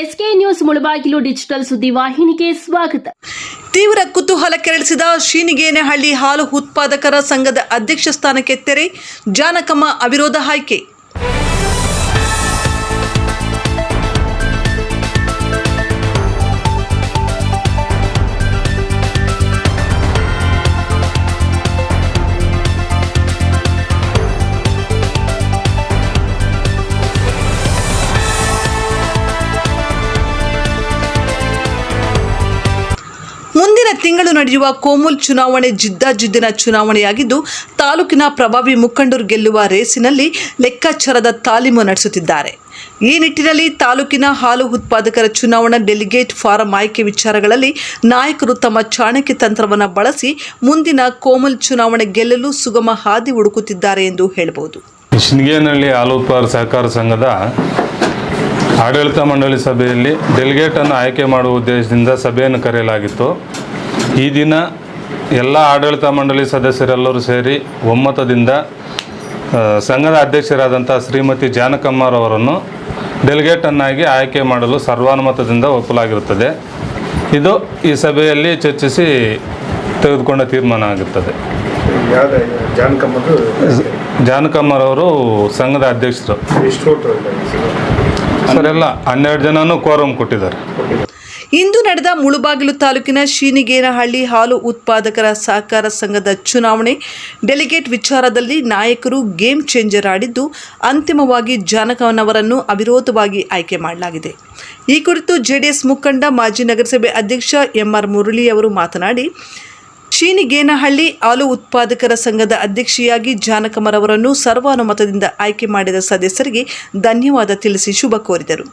SK news Mulbagal digital ಸುದ್ದಿ ವಾಹಿನಿಗೆ ಸ್ವಾಗತ. ತೀವ್ರ ಕುತೂಹಲ ಕೆರಳಿಸಿದ ಶ್ರೀನಿಗೇನಹಳ್ಳಿ ಹಾಲು ಉತ್ಪಾದಕರ ಸಂಘದ ಅಧ್ಯಕ್ಷ ಸ್ಥಾನಕ್ಕೆ ತೆರೆ ಜಾನಕಮ್ಮ ಅವಿರೋಧ ಆಯ್ಕೆ. ತಿಂಗಳು ನಡೆಯುವ ಕೋಮುಲ್ ಚುನಾವಣೆ ಜಿದ್ದಾಜಿದ್ದಿನ ಚುನಾವಣೆಯಾಗಿದ್ದು, ತಾಲೂಕಿನ ಪ್ರಭಾವಿ ಮುಖಂಡರು ಗೆಲ್ಲುವ ರೇಸಿನಲ್ಲಿ ಲೆಕ್ಕಾಚಾರದ ತಾಲೀಮು ನಡೆಸುತ್ತಿದ್ದಾರೆ. ಈ ನಿಟ್ಟಿನಲ್ಲಿ ತಾಲೂಕಿನ ಹಾಲು ಉತ್ಪಾದಕರ ಚುನಾವಣಾ ಡೆಲಿಗೇಟ್ ಫಾರಂ ಆಯ್ಕೆ ವಿಚಾರಗಳಲ್ಲಿ ನಾಯಕರು ತಮ್ಮ ಚಾಣಕ್ಯ ತಂತ್ರವನ್ನು ಬಳಸಿ ಮುಂದಿನ ಕೋಮಲ್ ಚುನಾವಣೆ ಗೆಲ್ಲಲು ಸುಗಮ ಹಾದಿ ಹುಡುಕುತ್ತಿದ್ದಾರೆ ಎಂದು ಹೇಳಬಹುದು. ಶಿಂಗೇನಹಳ್ಳಿ ಹಾಲು ಉತ್ಪಾದಕ ಸಹಕಾರ ಸಂಘದ ಆಡಳಿತ ಮಂಡಳಿ ಸಭೆಯಲ್ಲಿ ಡೆಲಿಗೇಟನ್ನು ಆಯ್ಕೆ ಮಾಡುವ ಉದ್ದೇಶದಿಂದ ಸಭೆಯನ್ನು ಕರೆಯಲಾಗಿತ್ತು. ಈ ದಿನ ಎಲ್ಲ ಆಡಳಿತ ಮಂಡಳಿ ಸದಸ್ಯರೆಲ್ಲರೂ ಸೇರಿ ಒಮ್ಮತದಿಂದ ಸಂಘದ ಅಧ್ಯಕ್ಷರಾದಂಥ ಶ್ರೀಮತಿ ಜಾನಕಮ್ಮರವರನ್ನು ಡೆಲಿಗೇಟನ್ನಾಗಿ ಆಯ್ಕೆ ಮಾಡಲು ಸರ್ವಾನುಮತದಿಂದ ಒಪ್ಪಲಾಗಿರುತ್ತದೆ. ಇದು ಈ ಸಭೆಯಲ್ಲಿ ಚರ್ಚಿಸಿ ತೆಗೆದುಕೊಂಡ ತೀರ್ಮಾನ ಆಗುತ್ತದೆ. ಜಾನಕಮ್ಮರವರು ಸಂಘದ ಅಧ್ಯಕ್ಷರು. ಸರ್ ಎಲ್ಲ ಹನ್ನೆರಡು ಜನನೂ ಕೋರಂ ಕೊಟ್ಟಿದ್ದಾರೆ. ಇಂದು ನಡೆದ ಮುಳುಬಾಗಿಲು ತಾಲೂಕಿನ ಶೀನಿಗೇನಹಳ್ಳಿ ಹಾಲು ಉತ್ಪಾದಕರ ಸಹಕಾರ ಸಂಘದ ಚುನಾವಣೆ, ಡೆಲಿಗೇಟ್ ವಿಚಾರದಲ್ಲಿ ನಾಯಕರು ಗೇಮ್ ಚೇಂಜರ್ ಆಡಿದ್ದು ಅಂತಿಮವಾಗಿ ಜಾನಕವನವರನ್ನು ಅವಿರೋಧವಾಗಿ ಆಯ್ಕೆ ಮಾಡಲಾಗಿದೆ. ಈ ಕುರಿತು ಜೆಡಿಎಸ್ ಮುಖಂಡ, ಮಾಜಿ ನಗರಸಭೆ ಅಧ್ಯಕ್ಷ ಎಂಆರ್ ಮುರಳಿ ಅವರು ಮಾತನಾಡಿ ಶೀನಿಗೇನಹಳ್ಳಿ ಹಾಲು ಉತ್ಪಾದಕರ ಸಂಘದ ಅಧ್ಯಕ್ಷೆಯಾಗಿ ಜಾನಕಮರವರನ್ನು ಸರ್ವಾನುಮತದಿಂದ ಆಯ್ಕೆ ಮಾಡಿದ ಸದಸ್ಯರಿಗೆ ಧನ್ಯವಾದ ತಿಳಿಸಿ ಶುಭ ಕೋರಿದರು.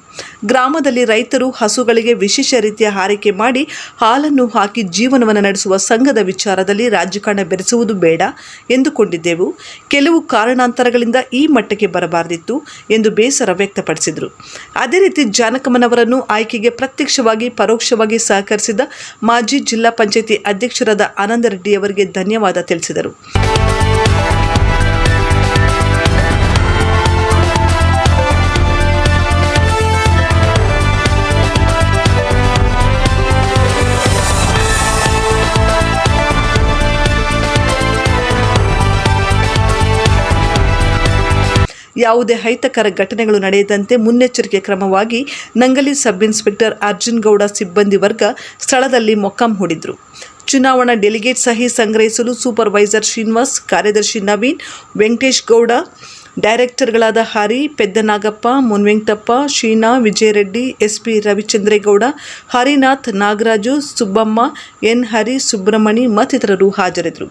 ಗ್ರಾಮದಲ್ಲಿ ರೈತರು ಹಸುಗಳಿಗೆ ವಿಶೇಷ ರೀತಿಯ ಹಾರೈಕೆ ಮಾಡಿ ಹಾಲನ್ನು ಹಾಕಿ ಜೀವನವನ್ನು ನಡೆಸುವ ಸಂಘದ ವಿಚಾರದಲ್ಲಿ ರಾಜಕಾರಣ ಬೆರೆಸುವುದು ಬೇಡ ಎಂದುಕೊಂಡಿದ್ದೆವು. ಕೆಲವು ಕಾರಣಾಂತರಗಳಿಂದ ಈ ಮಟ್ಟಕ್ಕೆ ಬರಬಾರದಿತ್ತು ಎಂದು ಬೇಸರ ವ್ಯಕ್ತಪಡಿಸಿದರು. ಅದೇ ರೀತಿ ಜಾನಕಮ್ಮನವರನ್ನು ಆಯ್ಕೆಗೆ ಪ್ರತ್ಯಕ್ಷವಾಗಿ, ಪರೋಕ್ಷವಾಗಿ ಸಹಕರಿಸಿದ ಮಾಜಿ ಜಿಲ್ಲಾ ಪಂಚಾಯಿತಿ ಅಧ್ಯಕ್ಷರಾದ ಆನಂದ ರೆಡ್ಡಿ ಅವರಿಗೆ ಧನ್ಯವಾದ ತಿಳಿಸಿದರು. ಯಾವುದೇ ಅಹಿತಕರ ಘಟನೆಗಳು ನಡೆಯದಂತೆ ಮುನ್ನೆಚ್ಚರಿಕೆ ಕ್ರಮವಾಗಿ ನಂಗಲಿ ಸಬ್ ಇನ್ಸ್ಪೆಕ್ಟರ್ ಅರ್ಜುನ್ ಗೌಡ ಸಿಬ್ಬಂದಿ ವರ್ಗ ಸ್ಥಳದಲ್ಲಿ ಮೊಕ್ಕಾಂ ಹೂಡಿದ್ರು. ಚುನಾವಣಾ ಡೆಲಿಗೇಟ್ ಸಹಿ ಸಂಗ್ರಹಿಸಲು ಸೂಪರ್ವೈಸರ್ ಶ್ರೀನಿವಾಸ್, ಕಾರ್ಯದರ್ಶಿ ನವೀನ್, ವೆಂಕಟೇಶ್ ಗೌಡ, ಡೈರೆಕ್ಟರ್ಗಳಾದ ಹರಿ, ಪೆದ್ದನಾಗಪ್ಪ, ಮುನ್ವೆಂಕಟಪ್ಪ, ಶೀನಾ, ವಿಜಯರೆಡ್ಡಿ, ಎಸ್ಪಿ ರವಿಚಂದ್ರೇಗೌಡ, ಹರಿನಾಥ್, ನಾಗರಾಜು, ಸುಬ್ಬಮ್ಮ, ಎನ್ ಹರಿ, ಸುಬ್ರಹ್ಮಣಿ ಮತ್ತಿತರರು ಹಾಜರಿದ್ದರು.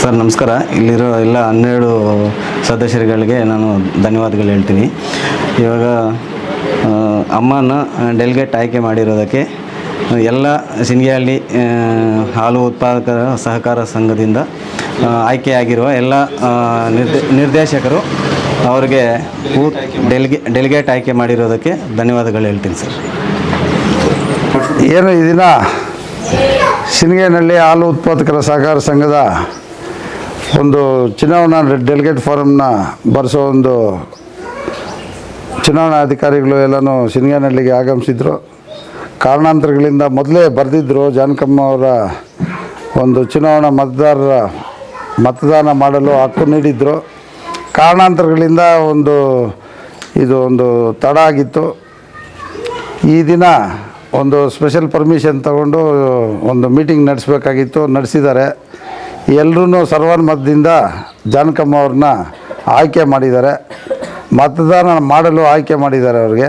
ಸರ್, ನಮಸ್ಕಾರ. ಇಲ್ಲಿರೋ ಎಲ್ಲ ಹನ್ನೆರಡು ಸದಸ್ಯರುಗಳಿಗೆ ನಾನು ಧನ್ಯವಾದಗಳು ಹೇಳ್ತೀನಿ. ಇವಾಗ ಅಮ್ಮನ ಡೆಲಿಗೇಟ್ ಆಯ್ಕೆ ಮಾಡಿರೋದಕ್ಕೆ, ಎಲ್ಲ ಸಿಂಗಿಹಳ್ಳಿ ಹಾಲು ಉತ್ಪಾದಕರ ಸಹಕಾರ ಸಂಘದಿಂದ ಆಯ್ಕೆಯಾಗಿರುವ ಎಲ್ಲ ನಿರ್ದೇ, ನಿರ್ದೇಶಕರು ಅವರಿಗೆ ಡೆಲಿಗೇಟ್ ಆಯ್ಕೆ ಮಾಡಿರೋದಕ್ಕೆ ಧನ್ಯವಾದಗಳು ಹೇಳ್ತೀನಿ ಸರ್. ಏನು ಈ ದಿನ ಸಿನಿಗೇನಹಳ್ಳಿ ಹಾಲು ಉತ್ಪಾದಕರ ಸಹಕಾರ ಸಂಘದ ಒಂದು ಚುನಾವಣಾ ಡೆಲಿಗೇಟ್ ಫಾರಮ್ನ ಬರೆಸೋ ಒಂದು ಚುನಾವಣಾ ಅಧಿಕಾರಿಗಳು ಎಲ್ಲನೂ ಸಿನಿಗಾನಹಳ್ಳಿಗೆ ಆಗಮಿಸಿದ್ರು. ಕಾರಣಾಂತರಗಳಿಂದ ಮೊದಲೇ ಬರೆದಿದ್ದರು ಜಾನಕಮ್ಮ ಅವರ ಒಂದು ಚುನಾವಣಾ ಮತದಾರರ ಮತದಾನ ಮಾಡಲು ಹಕ್ಕು ನೀಡಿದ್ದರು ಕಾರಣಾಂತರಗಳಿಂದ ಒಂದು ಇದು ಒಂದು ತಡ ಆಗಿತ್ತು. ಈ ದಿನ ಒಂದು ಸ್ಪೆಷಲ್ ಪರ್ಮಿಷನ್ ತಗೊಂಡು ಒಂದು ಮೀಟಿಂಗ್ ನಡೆಸಬೇಕಾಗಿತ್ತು, ನಡೆಸಿದ್ದಾರೆ. ಎಲ್ಲರೂ ಸರ್ವಾನುಮತದಿಂದ ಜಾನಕಮ್ಮ ಅವ್ರನ್ನ ಆಯ್ಕೆ ಮಾಡಿದ್ದಾರೆ. ಮತದಾನ ಮಾಡಲು ಆಯ್ಕೆ ಮಾಡಿದ್ದಾರೆ ಅವ್ರಿಗೆ.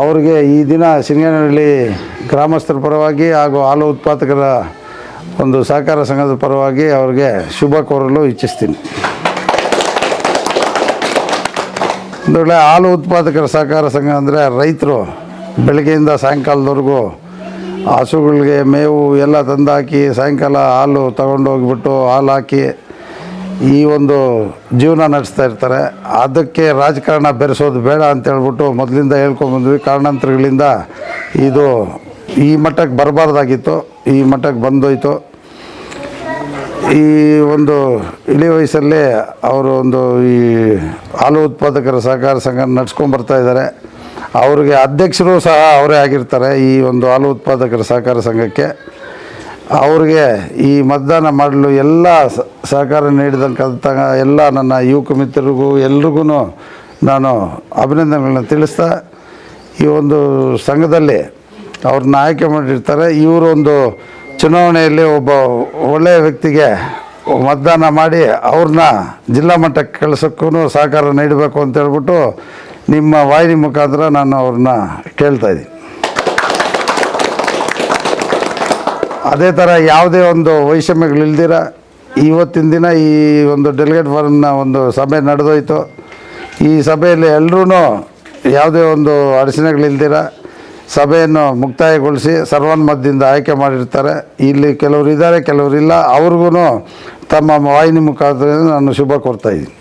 ಅವ್ರಿಗೆ ಈ ದಿನ ಸಿಂಗನಹಳ್ಳಿ ಗ್ರಾಮಸ್ಥರ ಪರವಾಗಿ ಹಾಗೂ ಹಾಲು ಉತ್ಪಾದಕರ ಒಂದು ಸಹಕಾರ ಸಂಘದ ಪರವಾಗಿ ಅವ್ರಿಗೆ ಶುಭ ಕೋರಲು ಇಚ್ಛಿಸ್ತೀನಿ. ಒಂದು ವೇಳೆ ಹಾಲು ಉತ್ಪಾದಕರ ಸಹಕಾರ ಸಂಘ ಅಂದರೆ ರೈತರು ಬೆಳಗ್ಗೆಯಿಂದ ಸಾಯಂಕಾಲದವರೆಗೂ ಹಸುಗಳಿಗೆ ಮೇವು ಎಲ್ಲ ತಂದಾಕಿ ಸಾಯಂಕಾಲ ಹಾಲು ತಗೊಂಡು ಹೋಗ್ಬಿಟ್ಟು ಹಾಲು ಹಾಕಿ ಈ ಒಂದು ಜೀವನ ನಡೆಸ್ತಾ ಇರ್ತಾರೆ. ಅದಕ್ಕೆ ರಾಜಕಾರಣ ಬೆರೆಸೋದು ಬೇಡ ಅಂತ ಹೇಳ್ಬಿಟ್ಟು ಮೊದಲಿಂದ ಹೇಳ್ಕೊಂಬಂದ್ವಿ ಕಾರಣಾಂತರಗಳಿಂದ ಇದು ಈ ಮಟ್ಟಕ್ಕೆ ಬರಬಾರ್ದಾಗಿತ್ತು. ಈ ಮಟ್ಟಕ್ಕೆ ಬಂದೋಯ್ತು. ಈ ಒಂದು ಇಳಿ ವಯಸ್ಸಲ್ಲಿ ಅವರು ಒಂದು ಈ ಹಾಲು ಉತ್ಪಾದಕರ ಸಹಕಾರ ಸಂಘ ನಡೆಸ್ಕೊಂಡು ಇದ್ದಾರೆ. ಅವ್ರಿಗೆ ಅಧ್ಯಕ್ಷರು ಸಹ ಅವರೇ ಆಗಿರ್ತಾರೆ ಈ ಒಂದು ಹಾಲು ಉತ್ಪಾದಕರ ಸಹಕಾರ ಸಂಘಕ್ಕೆ. ಅವ್ರಿಗೆ ಈ ಮತದಾನ ಮಾಡಲು ಎಲ್ಲ ಸಹಕಾರ ನೀಡಿದಂಥ ಎಲ್ಲ ನನ್ನ ಯುವಕ ಮಿತ್ರರಿಗೂ ಎಲ್ರಿಗೂ ನಾನು ಅಭಿನಂದನೆಗಳನ್ನ ತಿಳಿಸ್ತಾ, ಈ ಒಂದು ಸಂಘದಲ್ಲಿ ಅವ್ರನ್ನ ಆಯ್ಕೆ ಮಾಡಿರ್ತಾರೆ. ಇವರೊಂದು ಚುನಾವಣೆಯಲ್ಲಿ ಒಬ್ಬ ಒಳ್ಳೆಯ ವ್ಯಕ್ತಿಗೆ ಮತದಾನ ಮಾಡಿ ಅವ್ರನ್ನ ಜಿಲ್ಲಾ ಮಟ್ಟಕ್ಕೆ ಕಳ್ಸೋಕ್ಕೂ ಸಹಕಾರ ನೀಡಬೇಕು ಅಂತ ಹೇಳ್ಬಿಟ್ಟು ನಿಮ್ಮ ವಾಹಿನಿ ಮುಖಾಂತರ ನಾನು ಅವ್ರನ್ನ ಕೇಳ್ತಾ ಇದ್ದೀನಿ. ಅದೇ ಥರ ಯಾವುದೇ ಒಂದು ವೈಷಮ್ಯಗಳಿಲ್ದಿರ ಇವತ್ತಿನ ದಿನ ಈ ಒಂದು ಡೆಲಿಗೇಟ್ ಫಾರಮ್ನ ಒಂದು ಸಭೆ ನಡೆದೋಯ್ತು. ಈ ಸಭೆಯಲ್ಲಿ ಎಲ್ಲರೂ ಯಾವುದೇ ಒಂದು ಅಡಚಣೆಗಳಿಲ್ದಿರ ಸಭೆಯನ್ನು ಮುಕ್ತಾಯಗೊಳಿಸಿ ಸರ್ವಾನುಮತದಿಂದ ಆಯ್ಕೆ ಮಾಡಿರ್ತಾರೆ. ಇಲ್ಲಿ ಕೆಲವರು ಇದ್ದಾರೆ, ಕೆಲವರು ಇಲ್ಲ. ಅವ್ರಿಗೂ ತಮ್ಮ ವಾಹಿನಿ ಮುಖಾಂತರ ನಾನು ಶುಭ ಕೋರ್ತಾ ಇದ್ದೀನಿ.